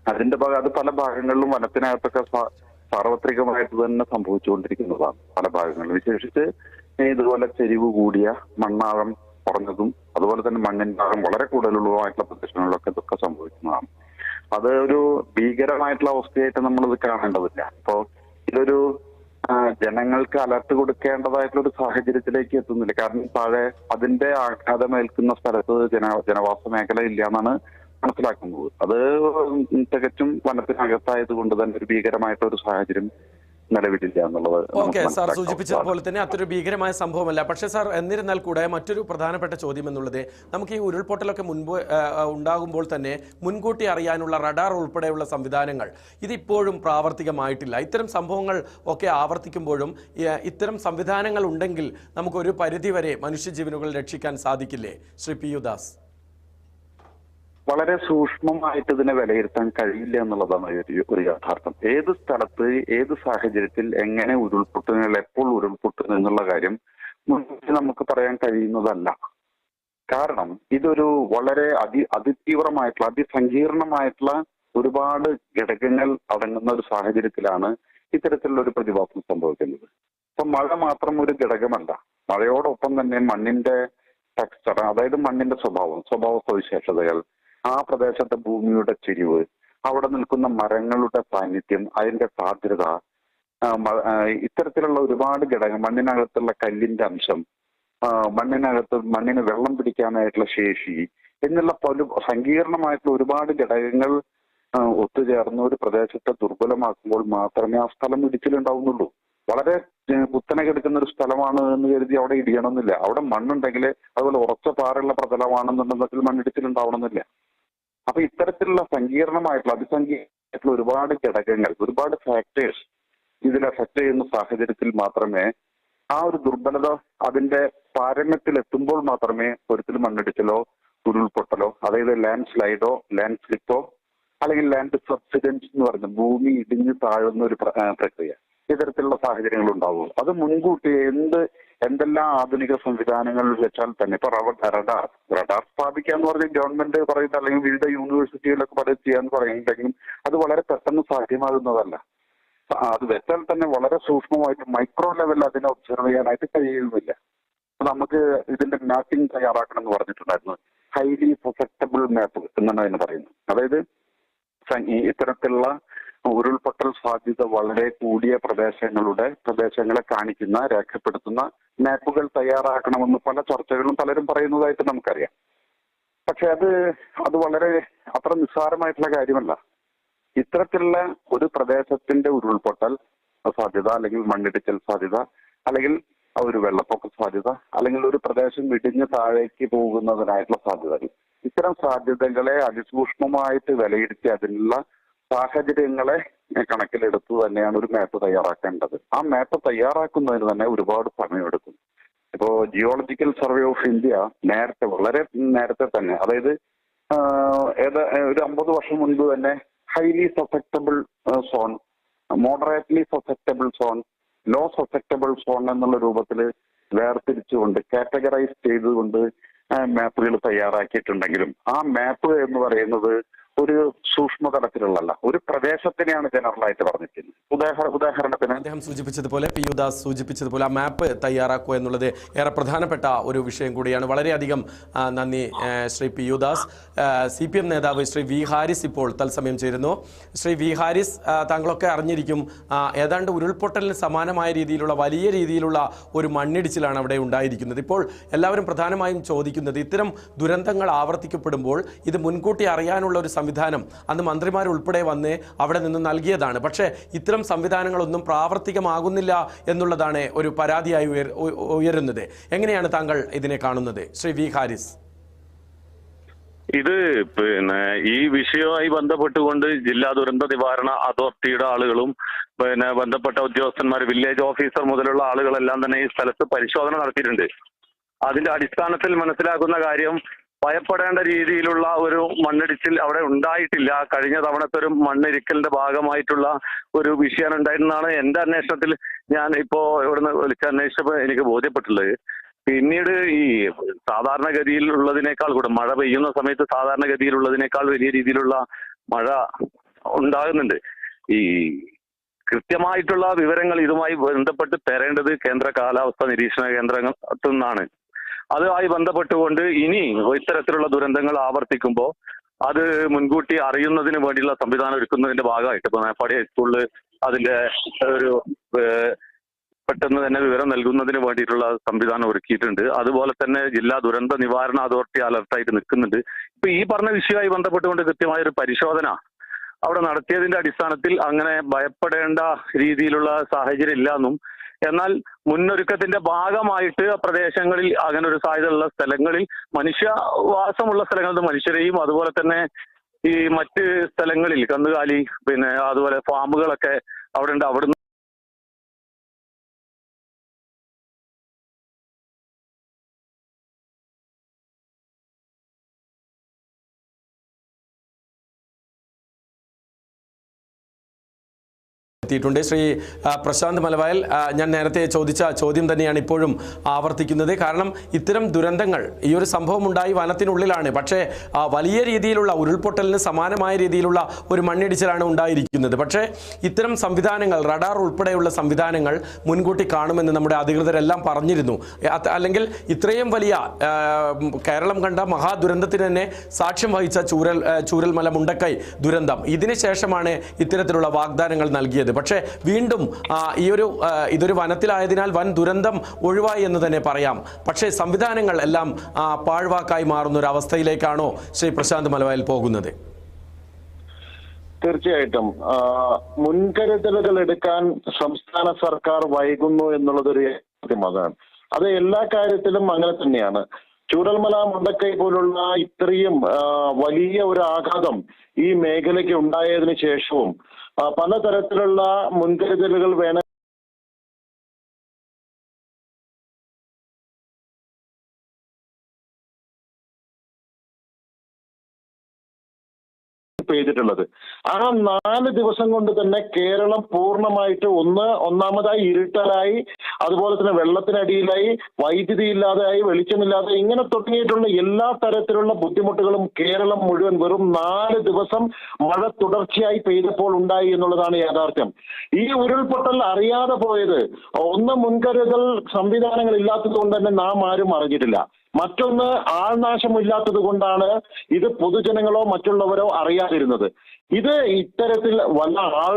അതിന്റെ ഭാഗം അത് പല ഭാഗങ്ങളിലും വനത്തിനകത്തൊക്കെ സാർവത്രികമായിട്ട് തന്നെ സംഭവിച്ചുകൊണ്ടിരിക്കുന്നതാണ് പല ഭാഗങ്ങളിലും. വിശേഷിച്ച് ഇതുപോലെ ചെരിവ് കൂടിയ മണ്ണാഴം കുറഞ്ഞതും അതുപോലെ തന്നെ മണ്ണിൻ ഭാഗം വളരെ കൂടുതലുള്ളതുമായിട്ടുള്ള പ്രദേശങ്ങളിലൊക്കെ ഇതൊക്കെ സംഭവിക്കുന്നതാണ്. അത് ഒരു ഭീകരമായിട്ടുള്ള അവസ്ഥയായിട്ട് നമ്മളിത് കാണേണ്ടതില്ല. അപ്പോ ഇതൊരു ജനങ്ങൾക്ക് അലർട്ട് കൊടുക്കേണ്ടതായിട്ടുള്ള ഒരു സാഹചര്യത്തിലേക്ക് എത്തുന്നില്ല. കാരണം താഴെ അതിന്റെ ആഘാതമേൽക്കുന്ന സ്ഥലത്ത് ജന ജനവാസ മേഖല ഇല്ല എന്നാണ് മനസ്സിലാക്കുന്നത്. അത് തികച്ചും വനത്തിനകത്തായത് കൊണ്ട് തന്നെ ഒരു ഭീകരമായിട്ടുള്ള ഒരു സാഹചര്യം നിലവിലില്ല എന്നുള്ളത് നമുക്ക് ഓക്കെ സാർ. സൂചിപ്പിച്ചതുപോലെ തന്നെ അതൊരു ഭീകരമായ സംഭവമല്ല. പക്ഷേ സാർ എന്നിരുന്നാൽ കൂടെ മറ്റൊരു പ്രധാനപ്പെട്ട ചോദ്യം എന്നുള്ളത് നമുക്ക് ഈ ഉരുൾപൊട്ടലൊക്കെ മുൻപ് ഉണ്ടാകുമ്പോൾ തന്നെ മുൻകൂട്ടി അറിയാനുള്ള റഡാർ ഉൾപ്പെടെയുള്ള സംവിധാനങ്ങൾ ഇതിപ്പോഴും പ്രാവർത്തികമായിട്ടില്ല. ഇത്തരം സംഭവങ്ങൾ ഒക്കെ ആവർത്തിക്കുമ്പോഴും ഇത്തരം സംവിധാനങ്ങൾ ഉണ്ടെങ്കിൽ നമുക്കൊരു പരിധിവരെ മനുഷ്യജീവനുകൾ രക്ഷിക്കാൻ സാധിക്കില്ലേ? ശ്രീ പി യുദാസ് വളരെ സൂക്ഷ്മമായിട്ട് ഇതിനെ വിലയിരുത്താൻ കഴിയില്ല എന്നുള്ളതാണ് ഒരു യാഥാർത്ഥ്യം. ഏത് സ്ഥലത്ത് ഏത് സാഹചര്യത്തിൽ എങ്ങനെ ഉരുൾപൊട്ടുകൾ എപ്പോൾ ഉരുൾപൊട്ടുന്നു എന്നുള്ള കാര്യം മുൻകൂട്ടി നമുക്ക് പറയാൻ കഴിയുന്നതല്ല. കാരണം ഇതൊരു വളരെ അതി അതിതീവ്രമായിട്ടുള്ള അതിസങ്കീർണമായിട്ടുള്ള ഒരുപാട് ഘടകങ്ങൾ അടങ്ങുന്ന ഒരു സാഹചര്യത്തിലാണ് ഇത്തരത്തിലുള്ള ഒരു പ്രതിഭാസം സംഭവിക്കുന്നത്. അപ്പൊ മഴ മാത്രം ഒരു ഘടകമല്ല. മഴയോടൊപ്പം തന്നെ മണ്ണിന്റെ ടെക്സ്ചർ അതായത് മണ്ണിന്റെ സ്വഭാവം സ്വഭാവ സവിശേഷതകൾ ആ പ്രദേശത്തെ ഭൂമിയുടെ ചെരിവ് അവിടെ നിൽക്കുന്ന മരങ്ങളുടെ സാന്നിധ്യം അതിന്റെ സാധ്യത ഇത്തരത്തിലുള്ള ഒരുപാട് ഘടകം മണ്ണിനകത്തുള്ള കല്ലിന്റെ അംശം മണ്ണിനകത്ത് മണ്ണിന് വെള്ളം പിടിക്കാനായിട്ടുള്ള ശേഷി എന്നുള്ള പല സങ്കീർണമായിട്ടുള്ള ഒരുപാട് ഘടകങ്ങൾ ഒത്തുചേർന്ന ഒരു പ്രദേശത്തെ ദുർബലമാക്കുമ്പോൾ മാത്രമേ ആ സ്ഥലം ഇടിച്ചിലുണ്ടാവുന്നുള്ളൂ. വളരെ കുത്തനെ കിടക്കുന്ന ഒരു സ്ഥലമാണ് എന്ന് കരുതി അവിടെ ഇടിയണമെന്നില്ല. അവിടെ മണ്ണുണ്ടെങ്കിൽ അതുപോലെ ഉറച്ച പാറയുള്ള പ്രതലമാണെന്നുണ്ടെങ്കിൽ മണ്ണിടിച്ചിലുണ്ടാവണമെന്നില്ല. അപ്പൊ ഇത്തരത്തിലുള്ള സങ്കീർണമായിട്ടുള്ള അതിസങ്കീർണമായിട്ടുള്ള ഒരുപാട് ഘടകങ്ങൾ ഒരുപാട് ഫാക്ടേഴ്സ് ഇതിൽ എഫക്ട് ചെയ്യുന്ന സാഹചര്യത്തിൽ മാത്രമേ ആ ഒരു ദുർബലത അതിന്റെ പാരമ്യത്തിൽ എത്തുമ്പോൾ മാത്രമേ ഒരിക്കൽ മണ്ണിടിച്ചിലോ ഉരുൾപൊട്ടലോ അതായത് ലാൻഡ് സ്ലൈഡോ ലാൻഡ് സ്ലിപ്പോ അല്ലെങ്കിൽ ലാൻഡ് സബ്സിഡൻസ് എന്ന് പറയുന്ന ഭൂമി ഇടിഞ്ഞു താഴുന്ന ഒരു പ്രക്രിയ ഇത്തരത്തിലുള്ള സാഹചര്യങ്ങൾ ഉണ്ടാവുള്ളൂ. അത് മുൻകൂട്ടി എന്ത് എന്തെല്ലാം ആധുനിക സംവിധാനങ്ങൾ വെച്ചാൽ തന്നെ ഇപ്പൊ റഡാർ റഡാർ സ്ഥാപിക്കുക എന്ന് പറഞ്ഞാൽ ഗവൺമെന്റ് പറയുന്ന അല്ലെങ്കിൽ വിവിധ യൂണിവേഴ്സിറ്റികളിലൊക്കെ പഠിച്ച് ചെയ്യാന്ന് പറയുന്നുണ്ടെങ്കിലും അത് വളരെ പെട്ടെന്ന് സാധ്യമാകുന്നതല്ല. അത് വെച്ചാൽ തന്നെ വളരെ സൂക്ഷ്മമായിട്ട് മൈക്രോ ലെവലിൽ അതിനെ ഒബ്സർവ് ചെയ്യാനായിട്ട് കഴിയുന്നില്ല. നമുക്ക് ഇതിന്റെ മാപ്പിംഗ് തയ്യാറാക്കണം എന്ന് പറഞ്ഞിട്ടുണ്ടായിരുന്നു. ഹൈലി പ്രൊസക്റ്റബിൾ മാപ്പ് എന്നാണ് അതിന് പറയുന്നത് അതായത് ഇത്തരത്തിലുള്ള ഉരുൾപൊട്ടൽ സാധ്യത വളരെ കൂടിയ പ്രദേശങ്ങളുടെ പ്രദേശങ്ങളെ കാണിക്കുന്ന രേഖപ്പെടുത്തുന്ന മാപ്പുകൾ തയ്യാറാക്കണമെന്ന് പല ചർച്ചകളും പലരും പറയുന്നതായിട്ട് നമുക്കറിയാം. പക്ഷെ അത് അത് വളരെ അത്ര നിസ്സാരമായിട്ടുള്ള കാര്യമല്ല. ഇത്തരത്തിലുള്ള ഒരു പ്രദേശത്തിന്റെ ഉരുൾപൊട്ടൽ സാധ്യത അല്ലെങ്കിൽ മണ്ണിടിച്ചൽ സാധ്യത അല്ലെങ്കിൽ ഒരു വെള്ളപ്പൊക്ക സാധ്യത അല്ലെങ്കിൽ ഒരു പ്രദേശം ഇടിഞ്ഞ് താഴേക്ക് പോകുന്നതിനായിട്ടുള്ള സാധ്യതകൾ. ഇത്തരം സാധ്യതകളെ അതിസൂക്ഷ്മമായിട്ട് വിലയിരുത്തി അതിനുള്ള സാഹചര്യങ്ങളെ കണക്കിലെടുത്ത് തന്നെയാണ് ഒരു മാപ്പ് തയ്യാറാക്കേണ്ടത്. ആ മാപ്പ് തയ്യാറാക്കുന്നതിന് തന്നെ ഒരുപാട് സമയമെടുക്കും. ഇപ്പോ ജിയോളജിക്കൽ സർവേ ഓഫ് ഇന്ത്യ നേരത്തെ വളരെ നേരത്തെ തന്നെ അതായത് ഏതാ ഒരു അമ്പത് വർഷം മുൻപ് തന്നെ highly susceptible zone moderately susceptible zone low susceptible zone എന്നുള്ള രൂപത്തിൽ വേർതിരിച്ചുകൊണ്ട് കാറ്റഗറൈസ് ചെയ്തുകൊണ്ട് മാപ്പുകൾ തയ്യാറാക്കിയിട്ടുണ്ടെങ്കിലും ആ മാപ്പ് എന്ന് പറയുന്നത് ഒരു സൂക്ഷ്മ തലത്തിലുള്ള ഒരു പ്രദേശത്തിനെയാണ് ജനറൽ ആയിട്ട് പറഞ്ഞിരിക്കുന്നത്. ഉദാഹരണ ഉദാഹരണത്തിന് അദ്ദേഹം സൂചിപ്പിച്ചതുപോലെ പി യുദാസ് സൂചിപ്പിച്ചതുപോലെ ആ മാപ്പ് തയ്യാറാക്കുക എന്നുള്ളത് ഏറെ പ്രധാനപ്പെട്ട ഒരു വിഷയം കൂടിയാണ്. വളരെയധികം നന്ദി Shri P Yudas C P M നേതാവ് ശ്രീ വി ഹാരിസ് ഇപ്പോൾ തത്സമയം ചേരുന്നു. ശ്രീ വി ഹാരിസ് താങ്കളൊക്കെ അറിഞ്ഞിരിക്കും ഏതാണ്ട് ഉരുൾപൊട്ടലിന് സമാനമായ രീതിയിലുള്ള വലിയ രീതിയിലുള്ള ഒരു മണ്ണിടിച്ചിലാണ് അവിടെ ഉണ്ടായിരിക്കുന്നത്. ഇപ്പോൾ എല്ലാവരും പ്രധാനമായും ചോദിക്കുന്നത് ഇത്തരം ദുരന്തങ്ങൾ ആവർത്തിക്കപ്പെടുമ്പോൾ ഇത് മുൻകൂട്ടി അറിയാനുള്ള ഒരു സംവിധാനം അന്ന് മന്ത്രിമാരുൾപ്പെടെ വന്ന് അവിടെ നിന്ന് നൽകിയതാണ്. പക്ഷേ ഇത്തരം സംവിധാനങ്ങളൊന്നും പ്രാവർത്തികമാകുന്നില്ല എന്നുള്ളതാണ് ഒരു പരാതിയായി ഉയരുന്നത്. എങ്ങനെയാണ് താങ്കൾ ഇതിനെ കാണുന്നത്? ശ്രീ വി ഹാരിസ്. ഇത് പിന്നെ ഈ വിഷയവുമായി ബന്ധപ്പെട്ടുകൊണ്ട് ജില്ലാ ദുരന്ത നിവാരണ അതോറിറ്റിയുടെ ആളുകളും പിന്നെ ബന്ധപ്പെട്ട ഉദ്യോഗസ്ഥന്മാർ വില്ലേജ് ഓഫീസർ മുതലുള്ള ആളുകളെല്ലാം തന്നെ ഈ സ്ഥലത്ത് പരിശോധന നടത്തിയിട്ടുണ്ട്. അതിന്റെ അടിസ്ഥാനത്തിൽ മനസ്സിലാക്കുന്ന കാര്യം ഭയപ്പെടേണ്ട രീതിയിലുള്ള ഒരു മണ്ണിടിച്ചിൽ അവിടെ ഉണ്ടായിട്ടില്ല. കഴിഞ്ഞ തവണത്തെ ഒരു മണ്ണിരിക്കലിന്റെ ഭാഗമായിട്ടുള്ള ഒരു വിഷയം ഉണ്ടായിരുന്നാണ് എന്റെ അന്വേഷണത്തിൽ ഞാൻ ഇപ്പോ ഇവിടുന്ന് വിളിച്ച് അന്വേഷിച്ചപ്പോൾ എനിക്ക് ബോധ്യപ്പെട്ടുള്ളത്. പിന്നീട് ഈ സാധാരണഗതിയിൽ ഉള്ളതിനേക്കാൾ കൂടെ മഴ പെയ്യുന്ന സമയത്ത് സാധാരണഗതിയിൽ ഉള്ളതിനേക്കാൾ വലിയ രീതിയിലുള്ള മഴ ഉണ്ടാകുന്നുണ്ട്. ഈ കൃത്യമായിട്ടുള്ള വിവരങ്ങൾ ഇതുമായി ബന്ധപ്പെട്ട് തരേണ്ടത് കേന്ദ്ര കാലാവസ്ഥ നിരീക്ഷണ കേന്ദ്രത്തിൽ നിന്നാണ് അതുമായി ബന്ധപ്പെട്ടുകൊണ്ട് ഇനി ഇത്തരത്തിലുള്ള ദുരന്തങ്ങൾ ആവർത്തിക്കുമ്പോൾ അത് മുൻകൂട്ടി അറിയുന്നതിന് വേണ്ടിയുള്ള സംവിധാനം ഒരുക്കുന്നതിന്റെ ഭാഗമായിട്ട് ഇപ്പൊ മേപ്പാടി ഹൈസ്കൂളിൽ അതിന്റെ ഒരു പെട്ടെന്ന് തന്നെ വിവരം നൽകുന്നതിന് വേണ്ടിയിട്ടുള്ള സംവിധാനം ഒരുക്കിയിട്ടുണ്ട്. അതുപോലെ തന്നെ ജില്ലാ ദുരന്ത നിവാരണ അതോറിറ്റി അലർട്ടായിട്ട് നിൽക്കുന്നുണ്ട്. ഇപ്പൊ ഈ പറഞ്ഞ വിഷയവുമായി ബന്ധപ്പെട്ടുകൊണ്ട് കൃത്യമായ ഒരു പരിശോധന അവിടെ നടത്തിയതിന്റെ അടിസ്ഥാനത്തിൽ അങ്ങനെ ഭയപ്പെടേണ്ട രീതിയിലുള്ള സാഹചര്യം ഇല്ല എന്നും എന്നാൽ മുന്നൊരുക്കത്തിന്റെ ഭാഗമായിട്ട് പ്രദേശങ്ങളിൽ അങ്ങനെ ഒരു സാധ്യതയുള്ള സ്ഥലങ്ങളിൽ മനുഷ്യവാസമുള്ള സ്ഥലങ്ങളിൽ മനുഷ്യരെയും അതുപോലെ തന്നെ ഈ മറ്റ് സ്ഥലങ്ങളിൽ കന്നുകാലി പിന്നെ അതുപോലെ ഫാമുകളൊക്കെ അവിടെ ഉണ്ട് അവിടുന്ന് എത്തിയിട്ടുണ്ട് ശ്രീ പ്രശാന്ത് മലവയൽ ഞാൻ നേരത്തെ ചോദിച്ച ചോദ്യം തന്നെയാണ് ഇപ്പോഴും ആവർത്തിക്കുന്നത്. കാരണം ഇത്തരം ദുരന്തങ്ങൾ ഈ ഒരു സംഭവം ഉണ്ടായി വനത്തിനുള്ളിലാണ്. പക്ഷേ വലിയ രീതിയിലുള്ള ഉരുൾപൊട്ടലിന് സമാനമായ രീതിയിലുള്ള ഒരു മണ്ണിടിച്ചിലാണ് ഉണ്ടായിരിക്കുന്നത്. പക്ഷേ ഇത്തരം സംവിധാനങ്ങൾ റഡാർ ഉൾപ്പെടെയുള്ള സംവിധാനങ്ങൾ മുൻകൂട്ടി കാണുമെന്ന് നമ്മുടെ അധികൃതരെല്ലാം പറഞ്ഞിരുന്നു. അല്ലെങ്കിൽ ഇത്രയും വലിയ കേരളം കണ്ട മഹാദുരന്തത്തിന് തന്നെ സാക്ഷ്യം വഹിച്ച ചൂരൽ ചൂരൽമല മുണ്ടക്കൈ ദുരന്തം. ഇതിനുശേഷമാണ് ഇത്തരത്തിലുള്ള വാഗ്ദാനങ്ങൾ നൽകിയത്. പക്ഷേ വീണ്ടും ഈ ഒരു ഇതൊരു വനത്തിലായതിനാൽ വൻ ദുരന്തം ഒഴിവായി എന്ന് തന്നെ പറയാം. പക്ഷേ സംവിധാനങ്ങൾ എല്ലാം പാഴ്വാക്കായി മാറുന്ന ഒരു അവസ്ഥയിലേക്കാണോ ശ്രീ പ്രശാന്ത് മലവയൽ പോകുന്നത്? തീർച്ചയായിട്ടും. മുൻകരുതലുകൾ എടുക്കാൻ സംസ്ഥാന സർക്കാർ വൈകുന്നു എന്നുള്ളതൊരു അതാണ്. അത് എല്ലാ കാര്യത്തിലും അങ്ങനെ തന്നെയാണ്. ചൂടൽമല മുണ്ടക്കൈ പോലുള്ള ഇത്രയും വലിയ ഒരു ആഘാതം ഈ മേഖലയ്ക്ക് ഉണ്ടായതിനു ശേഷവും പലതരത്തിലുള്ള മുൻകരുതലുകൾ വേണം പെയ്തിട്ടുള്ളത് ആ നാല് ദിവസം കൊണ്ട് തന്നെ കേരളം പൂർണമായിട്ട് ഒന്ന് ഒന്നാമതായി ഇരുട്ടലായി അതുപോലെ തന്നെ വെള്ളത്തിനടിയിലായി വൈദ്യുതി ഇല്ലാതെയായി വെളിച്ചമില്ലാതെ ഇങ്ങനെ തുടങ്ങിയിട്ടുള്ള എല്ലാ തരത്തിലുള്ള ബുദ്ധിമുട്ടുകളും കേരളം മുഴുവൻ വെറും നാല് ദിവസം മഴ തുടർച്ചയായി പെയ്തപ്പോൾ ഉണ്ടായി എന്നുള്ളതാണ് യാഥാർത്ഥ്യം. ഈ ഉരുൾപൊട്ടൽ അറിയാതെ പോയത്. ഒന്ന് മുൻകരുതൽ സംവിധാനങ്ങൾ ഇല്ലാത്തത് കൊണ്ട് തന്നെ നാം ആരും അറിഞ്ഞിട്ടില്ല. മറ്റൊന്ന് ആൾനാശമില്ലാത്തത് കൊണ്ടാണ് ഇത് പൊതുജനങ്ങളോ മറ്റുള്ളവരോ അറിയാതിരുന്നത്. ഇത് ഇത്തരത്തിൽ വല്ല ആൾ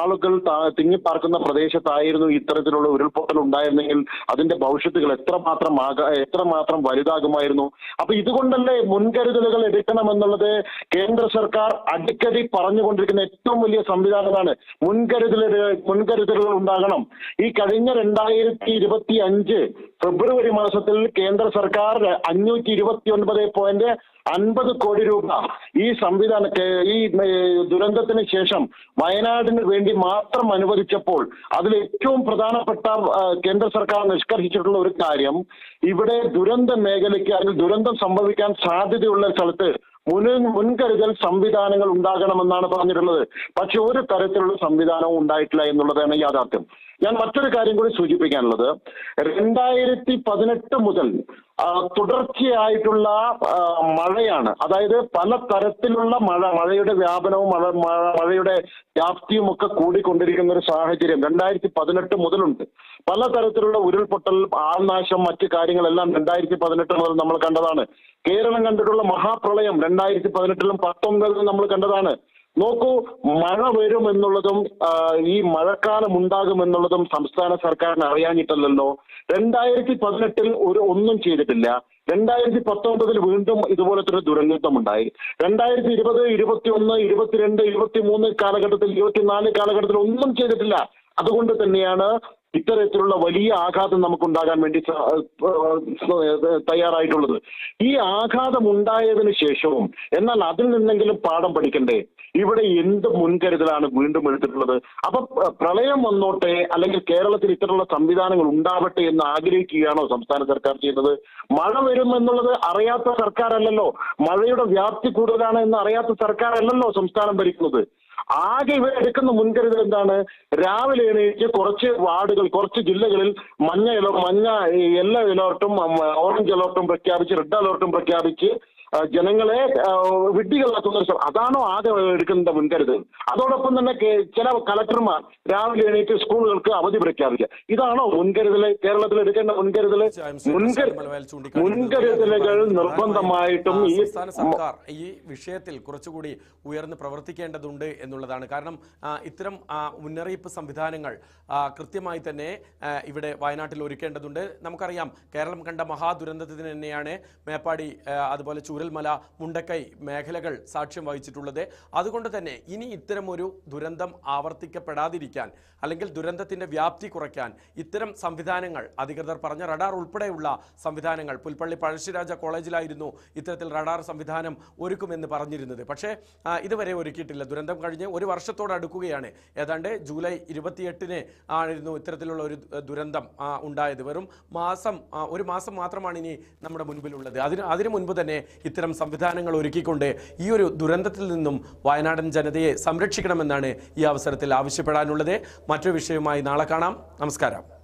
ആളുകൾ തിങ്ങിപ്പാർക്കുന്ന പ്രദേശത്തായിരുന്നു ഇത്തരത്തിലുള്ള ഉരുൾപൊട്ടൽ ഉണ്ടായിരുന്നെങ്കിൽ അതിന്റെ ഭവിഷ്യത്തുകൾ എത്രമാത്രം എത്രമാത്രം വലുതാകുമായിരുന്നു. അപ്പൊ ഇതുകൊണ്ടല്ലേ മുൻകരുതലുകൾ എടുക്കണമെന്നുള്ളത് കേന്ദ്ര സർക്കാർ അടിക്കടി പറഞ്ഞുകൊണ്ടിരിക്കുന്ന ഏറ്റവും വലിയ സംവിധാനമാണ്. മുൻകരുതലുകൾ മുൻകരുതലുകൾ ഉണ്ടാകണം. ഈ കഴിഞ്ഞ രണ്ടായിരത്തി ഇരുപത്തി അഞ്ച് ഫെബ്രുവരി മാസത്തിൽ കേന്ദ്ര സർക്കാർ അഞ്ഞൂറ്റി ഇരുപത്തി ഒൻപത് പോയിന്റ് അൻപത് കോടി രൂപ ഈ സംവിധാന ഈ ദുരന്തത്തിന് ശേഷം വയനാടിന് വേണ്ടി മാത്രം അനുവദിച്ചപ്പോൾ അതിൽ ഏറ്റവും പ്രധാനപ്പെട്ട കേന്ദ്ര സർക്കാർ നിഷ്കർഷിച്ചിട്ടുള്ള ഒരു കാര്യം ഇവിടെ ദുരന്ത മേഖലയ്ക്ക് അല്ലെങ്കിൽ ദുരന്തം സംഭവിക്കാൻ സാധ്യതയുള്ള സ്ഥലത്ത് മുൻ മുൻകരുതൽ സംവിധാനങ്ങൾ ഉണ്ടാകണമെന്നാണ് പറഞ്ഞിട്ടുള്ളത്. പക്ഷെ ഒരു തരത്തിലുള്ള സംവിധാനവും ഉണ്ടായിട്ടില്ല എന്നുള്ളതാണ് യാഥാർത്ഥ്യം. ഞാൻ മറ്റൊരു കാര്യം കൂടി സൂചിപ്പിക്കാനുള്ളത്. രണ്ടായിരത്തി പതിനെട്ട് മുതൽ തുടർച്ചയായിട്ടുള്ള മഴയാണ്. അതായത് പല തരത്തിലുള്ള മഴ മഴയുടെ വ്യാപനവും മഴ മഴ- മഴയുടെ വ്യാപ്തിയും ഒക്കെ കൂടിക്കൊണ്ടിരിക്കുന്ന ഒരു സാഹചര്യം രണ്ടായിരത്തി പതിനെട്ട് മുതലുണ്ട്. പല തരത്തിലുള്ള ഉരുൾപൊട്ടൽ ആൾനാശം മറ്റു കാര്യങ്ങളെല്ലാം രണ്ടായിരത്തി പതിനെട്ട് മുതൽ നമ്മൾ കണ്ടതാണ്. കേരളം കണ്ടിട്ടുള്ള മഹാപ്രളയം രണ്ടായിരത്തി പതിനെട്ടിലും പത്തൊമ്പതിലും നമ്മൾ കണ്ടതാണ്. നോക്കൂ മഴ വരുമെന്നുള്ളതും ഈ മഴക്കാലം ഉണ്ടാകുമെന്നുള്ളതും സംസ്ഥാന സർക്കാരിന് അറിയാഞ്ഞിട്ടല്ലല്ലോ. രണ്ടായിരത്തി പതിനെട്ടിൽ ഒരു ഒന്നും ചെയ്തിട്ടില്ല. രണ്ടായിരത്തി പത്തൊമ്പതിൽ വീണ്ടും ഇതുപോലത്തെ ഒരു ദുരന്തം ഉണ്ടായി രണ്ടായിരത്തി ഇരുപത് ഇരുപത്തി ഒന്ന് ഇരുപത്തിരണ്ട് ഇരുപത്തി മൂന്ന് കാലഘട്ടത്തിൽ ഇരുപത്തിനാല് കാലഘട്ടത്തിൽ ഒന്നും ചെയ്തിട്ടില്ല. അതുകൊണ്ട് തന്നെയാണ് ഇത്തരത്തിലുള്ള വലിയ ആഘാതം നമുക്കുണ്ടാകാൻ വേണ്ടി തയ്യാറായിട്ടുള്ളത്. ഈ ആഘാതം ഉണ്ടായതിന് ശേഷവും എന്നാൽ അതിൽ നിന്നെങ്കിലും പാഠം പഠിക്കണ്ടേ? ഇവിടെ എന്ത് മുൻകരുതലാണ് വീണ്ടും എടുത്തിട്ടുള്ളത്? അപ്പൊ പ്രളയം വന്നോട്ടെ അല്ലെങ്കിൽ കേരളത്തിൽ ഇത്തരമുള്ള സംവിധാനങ്ങൾ ഉണ്ടാവട്ടെ എന്ന് ആഗ്രഹിക്കുകയാണോ സംസ്ഥാന സർക്കാർ ചെയ്യുന്നത്? മഴ വരും എന്നുള്ളത് അറിയാത്ത സർക്കാരല്ലല്ലോ. മഴയുടെ വ്യാപ്തി കൂടുതലാണ് എന്ന് അറിയാത്ത സർക്കാരല്ലല്ലോ സംസ്ഥാനം ഭരിക്കുന്നത്. ആകെ ഇവർ എടുക്കുന്ന മുൻകരുതൽ എന്താണ്? രാവിലെ എണീറ്റ് കുറച്ച് വാർഡുകൾ കുറച്ച് ജില്ലകളിൽ മഞ്ഞ മഞ്ഞ യെല്ലോ അലേർട്ടും ഓറഞ്ച് അലേർട്ടും പ്രഖ്യാപിച്ച് റെഡ് അലേർട്ടും പ്രഖ്യാപിച്ച് ജനങ്ങളെ വിഡ്ഢികളാക്കുന്ന ഒരു ശ്രമം അതാണോ ആദ്യം എടുക്കേണ്ട മുൻകരുതൽ. അതോടൊപ്പം തന്നെ ചില കളക്ടർമാർ രാവിലെ എണീറ്റ് സ്കൂളുകൾക്ക് അവധി പ്രഖ്യാപിക്കുക. ഇതാണോ മുൻകരുതൽ? കേരളത്തിൽ എടുക്കേണ്ട മുൻകരുതൽ? മുൻകരുതലുകൾ നിർബന്ധമായിട്ടും ഈ സംസ്ഥാന സർക്കാർ ഈ വിഷയത്തിൽ കുറച്ചുകൂടി ഉയർന്ന് പ്രവർത്തിക്കേണ്ടതുണ്ട് എന്നുള്ളതാണ്. കാരണം ഇത്തരം മുന്നറിയിപ്പ് സംവിധാനങ്ങൾ കൃത്യമായി തന്നെ ഇവിടെ വയനാട്ടിൽ ഒരുക്കേണ്ടതുണ്ട്. നമുക്കറിയാം കേരളം കണ്ട മഹാദുരന്തത്തിന് തന്നെയാണ് മേപ്പാടി അതുപോലെ അതുപോലെ ചൂരൽമല മുണ്ടക്കൈ മേഖലകൾ സാക്ഷ്യം വഹിച്ചിട്ടുള്ളത്. അതുകൊണ്ട് തന്നെ ഇനി ഇത്തരമൊരു ദുരന്തം ആവർത്തിക്കപ്പെടാതിരിക്കാൻ അല്ലെങ്കിൽ ദുരന്തത്തിന്റെ വ്യാപ്തി കുറയ്ക്കാൻ ഇത്തരം സംവിധാനങ്ങൾ അധികൃതർ പറഞ്ഞ റഡാർ ഉൾപ്പെടെയുള്ള സംവിധാനങ്ങൾ പുൽപ്പള്ളി പഴശ്ശിരാജ കോളേജിലായിരുന്നു ഇത്തരത്തിൽ റഡാർ സംവിധാനം ഒരുക്കുമെന്ന് പറഞ്ഞിരുന്നത്. പക്ഷേ ഇതുവരെ ഒരുക്കിയിട്ടില്ല. ദുരന്തം കഴിഞ്ഞ് ഒരു വർഷത്തോട് അടുക്കുകയാണ്. ഏതാണ്ട് ജൂലൈ ഇരുപത്തിയെട്ടിന് ആയിരുന്നു ഇത്തരത്തിലുള്ള ഒരു ദുരന്തം ഉണ്ടായത്. വെറും മാസം ഒരു മാസം മാത്രമാണ് ഇനി നമ്മുടെ മുൻപിലുള്ളത്. അതിന് അതിനു മുൻപ് തന്നെ ഇത്തരം സംവിധാനങ്ങൾ ഒരുക്കിക്കൊണ്ട് ഈ ഒരു ദുരന്തത്തിൽ നിന്നും വയനാടൻ ജനതയെ സംരക്ഷിക്കണമെന്നാണ് ഈ അവസരത്തിൽ ആവശ്യപ്പെടാനുള്ളത്. മറ്റൊരു വിഷയവുമായി നാളെ കാണാം. നമസ്കാരം.